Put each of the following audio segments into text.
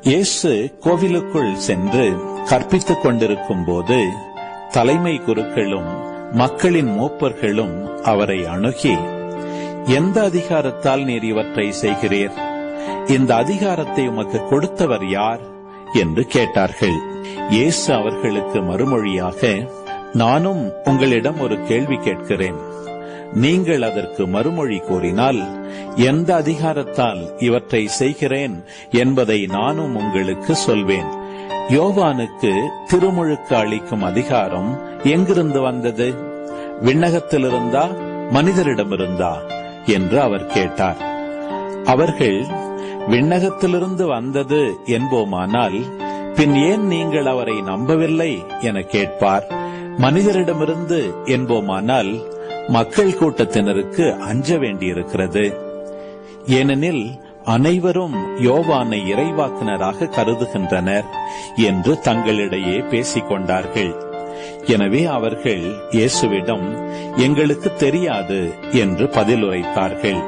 இயேசு கோவிலுக்குள் சென்று கற்பித்துக் கொண்டிருக்கும் போது தலைமை குருக்களும் மக்களின் மூப்பர்களும் அவரை அணுகி எந்த அதிகாரத்தால் நீர் இவற்றை செய்கிறீர்? இந்த அதிகாரத்தை உமக்கு கொடுத்தவர் யார்? என்று கேட்டார்கள். இயேசு அவர்களுக்கு மறுமொழியாக நானும் உங்களிடம் ஒரு கேள்வி கேட்கிறேன். நீங்கள் அதற்கு மறுமொழி கூறினால் எந்த அதிகாரத்தால் இவற்றை செய்கிறேன் என்பதை நானும் உங்களுக்கு சொல்வேன். யோவானுக்கு திருமுழுக்கு அளிக்கும் அதிகாரம் எங்கிருந்து வந்தது? விண்ணகத்திலிருந்தா? மனிதரிடமிருந்தா? என்று அவர் கேட்டார். அவர்கள் விண்ணகத்திலிருந்து வந்தது என்போமானால் பின் ஏன் நீங்கள் அவரை நம்பவில்லை? என கேட்பார். மனிதரிடமிருந்து என்போமானால் மக்கள் கூட்டத்தினருக்கு அஞ்ச வேண்டியிருக்கிறது. ஏனெனில் அனைவரும் யோவானை இறைவாக்கினராக கருதுகின்றனர் என்று தங்களிடையே பேசிக் கொண்டார்கள் எனவே அவர்கள் இயேசுவிடம் எங்களுக்கு தெரியாது என்று பதிலுரைத்தார்கள்.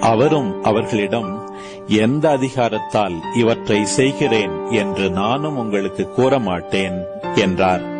அவரும் அவர்களிடம் எந்த அதிகாரத்தால் இவற்றை செய்கிறேன் என்று நானும் உங்களுக்கு கூற மாட்டேன் என்றார்.